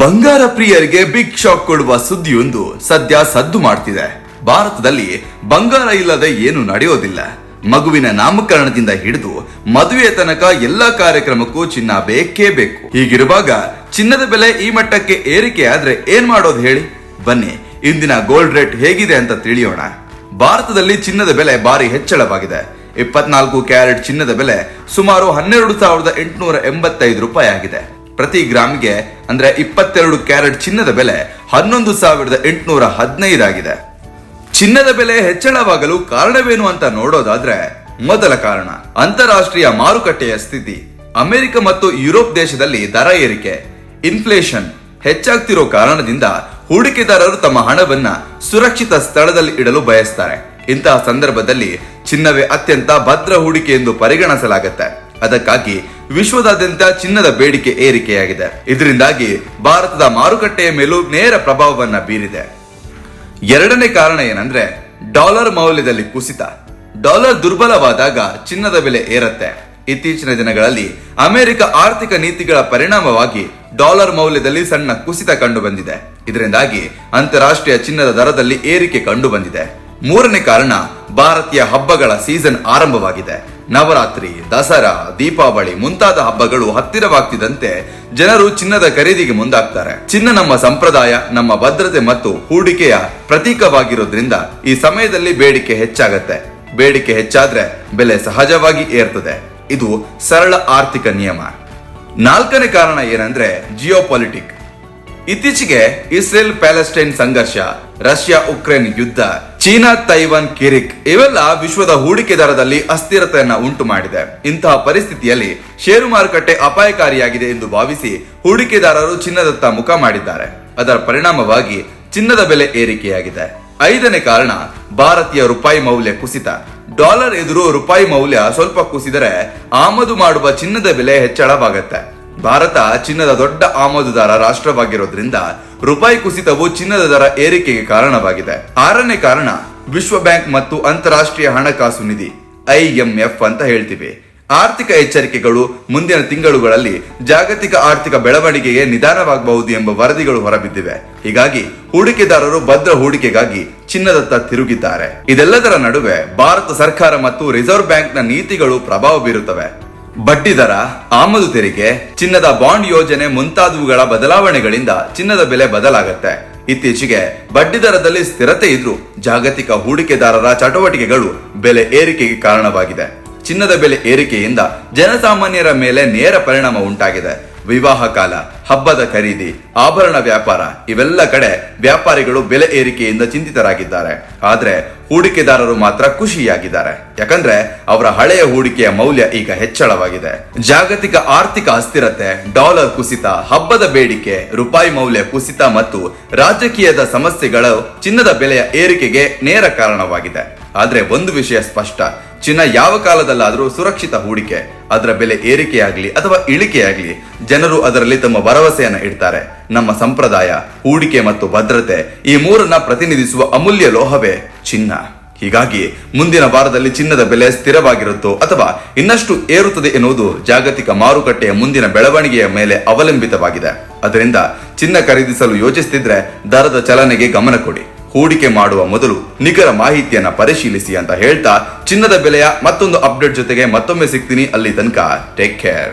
ಬಂಗಾರ ಪ್ರಿಯರಿಗೆ big shock ಕೊಡುವ ಸುದ್ದಿಯೊಂದು ಸದ್ಯ ಸದ್ದು ಮಾಡ್ತಿದೆ. ಭಾರತದಲ್ಲಿ ಬಂಗಾರ ಇಲ್ಲದೆ ಏನು ನಡೆಯೋದಿಲ್ಲ. ಮಗುವಿನ ನಾಮಕರಣದಿಂದ ಹಿಡಿದು ಮದುವೆಯ ತನಕ ಎಲ್ಲಾ ಕಾರ್ಯಕ್ರಮಕ್ಕೂ ಚಿನ್ನ ಬೇಕೇ ಬೇಕು. ಹೀಗಿರುವಾಗ ಚಿನ್ನದ ಬೆಲೆ ಈ ಮಟ್ಟಕ್ಕೆ ಏರಿಕೆ ಆದ್ರೆ ಏನ್ ಮಾಡೋದು ಹೇಳಿ? ಬನ್ನಿ, ಇಂದಿನ ಗೋಲ್ಡ್ ರೇಟ್ ಹೇಗಿದೆ ಅಂತ ತಿಳಿಯೋಣ. ಭಾರತದಲ್ಲಿ ಚಿನ್ನದ ಬೆಲೆ ಭಾರಿ ಹೆಚ್ಚಳವಾಗಿದೆ. ಇಪ್ಪತ್ನಾಲ್ಕು ಕ್ಯಾರೆಟ್ ಚಿನ್ನದ ಬೆಲೆ ಸುಮಾರು ಹನ್ನೆರಡು ಸಾವಿರದ ಎಂಟುನೂರ ಎಂಬತ್ತೈದು ರೂಪಾಯಿ ಆಗಿದೆ. ಪ್ರತಿ ಗ್ರಾಮ್ಗೆ ಅಂದ್ರೆ ಇಪ್ಪತ್ತೆರಡು ಕ್ಯಾರೆಟ್ ಚಿನ್ನದ ಬೆಲೆ ಹನ್ನೊಂದು ಸಾವಿರದ ಎಂಟುನೂರ ಹದಿನೈದಾಗಿದೆ. ಚಿನ್ನದ ಬೆಲೆ ಹೆಚ್ಚಳವಾಗಲು ಕಾರಣವೇನು ಅಂತ ನೋಡೋದಾದ್ರೆ ಮೊದಲ ಕಾರಣ, ಅಂತಾರಾಷ್ಟ್ರೀಯ ಮಾರುಕಟ್ಟೆಯ ಸ್ಥಿತಿ. ಅಮೆರಿಕ ಮತ್ತು ಯುರೋಪ್ ದೇಶದಲ್ಲಿ ದರ ಏರಿಕೆ ಇನ್ಫ್ಲೇಷನ್ ಹೆಚ್ಚಾಗ್ತಿರೋ ಕಾರಣದಿಂದ ಹೂಡಿಕೆದಾರರು ತಮ್ಮ ಹಣವನ್ನ ಸುರಕ್ಷಿತ ಸ್ಥಳದಲ್ಲಿ ಇಡಲು ಬಯಸ್ತಾರೆ. ಇಂತಹ ಸಂದರ್ಭದಲ್ಲಿ ಚಿನ್ನವೇ ಅತ್ಯಂತ ಭದ್ರ ಹೂಡಿಕೆ ಎಂದು ಪರಿಗಣಿಸಲಾಗುತ್ತೆ. ಅದಕ್ಕಾಗಿ ವಿಶ್ವದಾದ್ಯಂತ ಚಿನ್ನದ ಬೇಡಿಕೆ ಏರಿಕೆಯಾಗಿದೆ. ಇದರಿಂದಾಗಿ ಭಾರತದ ಮಾರುಕಟ್ಟೆಯ ಮೇಲೂ ನೇರ ಪ್ರಭಾವವನ್ನ ಬೀರಿದೆ. ಎರಡನೇ ಕಾರಣ ಏನಂದ್ರೆ, ಡಾಲರ್ ಮೌಲ್ಯದಲ್ಲಿ ಕುಸಿತ. ಡಾಲರ್ ದುರ್ಬಲವಾದಾಗ ಚಿನ್ನದ ಬೆಲೆ ಏರುತ್ತೆ. ಇತ್ತೀಚಿನ ದಿನಗಳಲ್ಲಿ ಅಮೆರಿಕ ಆರ್ಥಿಕ ನೀತಿಗಳ ಪರಿಣಾಮವಾಗಿ ಡಾಲರ್ ಮೌಲ್ಯದಲ್ಲಿ ಸಣ್ಣ ಕುಸಿತ ಕಂಡು ಬಂದಿದೆ ಇದರಿಂದಾಗಿ ಅಂತಾರಾಷ್ಟ್ರೀಯ ಚಿನ್ನದ ದರದಲ್ಲಿ ಏರಿಕೆ ಕಂಡು ಬಂದಿದೆ ಮೂರನೇ ಕಾರಣ ಭಾರತೀಯ ಹಬ್ಬಗಳ ಸೀಸನ್ ಆರಂಭವಾಗಿದೆ. ನವರಾತ್ರಿ, ದಸರಾ, ದೀಪಾವಳಿ ಮುಂತಾದ ಹಬ್ಬಗಳು ಹತ್ತಿರವಾಗ್ತಿದ್ದಂತೆ ಜನರು ಚಿನ್ನದ ಖರೀದಿಗೆ ಮುಂದಾಗ್ತಾರೆ. ಚಿನ್ನ ನಮ್ಮ ಸಂಪ್ರದಾಯ, ನಮ್ಮ ಭದ್ರತೆ ಮತ್ತು ಹೂಡಿಕೆಯ ಪ್ರತೀಕವಾಗಿರೋದ್ರಿಂದ ಈ ಸಮಯದಲ್ಲಿ ಬೇಡಿಕೆ ಹೆಚ್ಚಾಗತ್ತೆ. ಬೇಡಿಕೆ ಹೆಚ್ಚಾದ್ರೆ ಬೆಲೆ ಸಹಜವಾಗಿ ಏರ್ತದೆ. ಇದು ಸರಳ ಆರ್ಥಿಕ ನಿಯಮ. ನಾಲ್ಕನೇ ಕಾರಣ ಏನಂದ್ರೆ ಜಿಯೋಪಾಲಿಟಿಕ್. ಇತ್ತೀಚೆಗೆ ಇಸ್ರೇಲ್ ಪ್ಯಾಲೆಸ್ಟೈನ್ ಸಂಘರ್ಷ ರಷ್ಯಾ ಉಕ್ರೇನ್ ಯುದ್ಧ ಚೀನಾ, ತೈವಾನ್, ಕಿರಿಕ್ ಇವೆಲ್ಲ ವಿಶ್ವದ ಹೂಡಿಕೆ ದರದಲ್ಲಿ ಅಸ್ಥಿರತೆಯನ್ನ ಉಂಟು ಮಾಡಿದೆ. ಇಂತಹ ಪರಿಸ್ಥಿತಿಯಲ್ಲಿ ಷೇರು ಮಾರುಕಟ್ಟೆ ಅಪಾಯಕಾರಿಯಾಗಿದೆ ಎಂದು ಭಾವಿಸಿ ಹೂಡಿಕೆದಾರರು ಚಿನ್ನದತ್ತ ಮುಖ ಮಾಡಿದ್ದಾರೆ. ಅದರ ಪರಿಣಾಮವಾಗಿ ಚಿನ್ನದ ಬೆಲೆ ಏರಿಕೆಯಾಗಿದೆ. ಐದನೇ ಕಾರಣ, ಭಾರತೀಯ ರೂಪಾಯಿ ಮೌಲ್ಯ ಕುಸಿತ. ಡಾಲರ್ ಎದುರು ರೂಪಾಯಿ ಮೌಲ್ಯ ಸ್ವಲ್ಪ ಕುಸಿದರೆ ಆಮದು ಮಾಡುವ ಚಿನ್ನದ ಬೆಲೆ ಹೆಚ್ಚಳವಾಗುತ್ತೆ. ಭಾರತ ಚಿನ್ನದ ದೊಡ್ಡ ಆಮದುದಾರ ರಾಷ್ಟ್ರವಾಗಿರೋದ್ರಿಂದ ರೂಪಾಯಿ ಕುಸಿತವು ಚಿನ್ನದ ದರ ಏರಿಕೆಗೆ ಕಾರಣವಾಗಿದೆ. ಆರನೇ ಕಾರಣ, ವಿಶ್ವ ಬ್ಯಾಂಕ್ ಮತ್ತು ಅಂತಾರಾಷ್ಟ್ರೀಯ ಹಣಕಾಸು ನಿಧಿ ಐಎಂಎಫ್ ಅಂತ ಹೇಳ್ತೀವಿ. ಆರ್ಥಿಕ ಎಚ್ಚರಿಕೆಗಳು ಮುಂದಿನ ತಿಂಗಳುಗಳಲ್ಲಿ ಜಾಗತಿಕ ಆರ್ಥಿಕ ಬೆಳವಣಿಗೆಗೆ ನಿಧಾನವಾಗಬಹುದು ಎಂಬ ವರದಿಗಳು ಹೊರಬಿದ್ದಿವೆ. ಹೀಗಾಗಿ, ಹೂಡಿಕೆದಾರರು ಭದ್ರ ಹೂಡಿಕೆಗಾಗಿ ಚಿನ್ನದತ್ತ ತಿರುಗಿದ್ದಾರೆ. ಇದೆಲ್ಲದರ ನಡುವೆ ಭಾರತ ಸರ್ಕಾರ ಮತ್ತು ರಿಸರ್ವ್ ಬ್ಯಾಂಕ್ನ ನೀತಿಗಳು ಪ್ರಭಾವ ಬೀರುತ್ತವೆ. ಬಡ್ಡಿ ದರ, ಆಮದು ತೆರಿಗೆ, ಚಿನ್ನದ ಬಾಂಡ್ ಯೋಜನೆ ಮುಂತಾದವುಗಳ ಬದಲಾವಣೆಗಳಿಂದ ಚಿನ್ನದ ಬೆಲೆ ಬದಲಾಗುತ್ತೆ. ಇತ್ತೀಚೆಗೆ ಬಡ್ಡಿ ದರದಲ್ಲಿ ಸ್ಥಿರತೆ ಇದ್ರೂ ಜಾಗತಿಕ ಹೂಡಿಕೆದಾರರ ಚಟುವಟಿಕೆಗಳು ಬೆಲೆ ಏರಿಕೆಗೆ ಕಾರಣವಾಗಿದೆ. ಚಿನ್ನದ ಬೆಲೆ ಏರಿಕೆಯಿಂದ ಜನಸಾಮಾನ್ಯರ ಮೇಲೆ ನೇರ ಪರಿಣಾಮ ಉಂಟಾಗಿದೆ. ವಿವಾಹ ಕಾಲ, ಹಬ್ಬದ ಖರೀದಿ, ಆಭರಣ ವ್ಯಾಪಾರ, ಇವೆಲ್ಲ ಕಡೆ ವ್ಯಾಪಾರಿಗಳು ಬೆಲೆ ಏರಿಕೆಯಿಂದ ಚಿಂತಿತರಾಗಿದ್ದಾರೆ. ಆದ್ರೆ ಹೂಡಿಕೆದಾರರು ಮಾತ್ರ ಖುಷಿಯಾಗಿದ್ದಾರೆ. ಯಾಕಂದ್ರೆ ಅವರ ಹಳೆಯ ಹೂಡಿಕೆಯ ಮೌಲ್ಯ ಈಗ ಹೆಚ್ಚಳವಾಗಿದೆ. ಜಾಗತಿಕ ಆರ್ಥಿಕ ಅಸ್ಥಿರತೆ, ಡಾಲರ್ ಕುಸಿತ, ಹಬ್ಬದ ಬೇಡಿಕೆ, ರೂಪಾಯಿ ಮೌಲ್ಯ ಕುಸಿತ ಮತ್ತು ರಾಜಕೀಯದ ಸಮಸ್ಯೆಗಳು ಚಿನ್ನದ ಬೆಲೆಯ ಏರಿಕೆಗೆ ನೇರ ಕಾರಣವಾಗಿದೆ. ಆದ್ರೆ ಒಂದು ವಿಷಯ ಸ್ಪಷ್ಟ, ಚಿನ್ನ ಯಾವ ಕಾಲದಲ್ಲಾದರೂ ಸುರಕ್ಷಿತ ಹೂಡಿಕೆ, ಅದರ ಬೆಲೆ ಏರಿಕೆಯಾಗ್ಲಿ ಅಥವಾ ಇಳಿಕೆಯಾಗ್ಲಿ ಜನರು ಅದರಲ್ಲಿ ತಮ್ಮ ಭರವಸೆಯನ್ನ ಇಡ್ತಾರೆ. ನಮ್ಮ ಸಂಪ್ರದಾಯ, ಹೂಡಿಕೆ ಮತ್ತು ಭದ್ರತೆ ಈ ಮೂರನ್ನ ಪ್ರತಿನಿಧಿಸುವ ಅಮೂಲ್ಯ ಲೋಹವೇ ಚಿನ್ನ. ಹೀಗಾಗಿ ಮುಂದಿನ ವಾರದಲ್ಲಿ ಚಿನ್ನದ ಬೆಲೆ ಸ್ಥಿರವಾಗಿರುತ್ತೋ ಅಥವಾ ಇನ್ನಷ್ಟು ಏರುತ್ತದೆ ಎನ್ನುವುದು ಜಾಗತಿಕ ಮಾರುಕಟ್ಟೆಯ ಮುಂದಿನ ಬೆಳವಣಿಗೆಯ ಮೇಲೆ ಅವಲಂಬಿತವಾಗಿದೆ. ಅದರಿಂದ ಚಿನ್ನ ಖರೀದಿಸಲು ಯೋಚಿಸ್ತಿದ್ರೆ ದರದ ಚಲನೆಗೆ ಗಮನ ಕೊಡಿ. ಹೂಡಿಕೆ ಮಾಡುವ ಮೊದಲು ನಿಖರ ಮಾಹಿತಿಯನ್ನ ಪರಿಶೀಲಿಸಿ ಅಂತ ಹೇಳ್ತಾ ಚಿನ್ನದ ಬೆಲೆಯ ಮತ್ತೊಂದು ಅಪ್ಡೇಟ್ ಜೊತೆಗೆ ಮತ್ತೊಮ್ಮೆ ಸಿಗ್ತೀನಿ ಅಲ್ಲಿ ತನಕ. Take care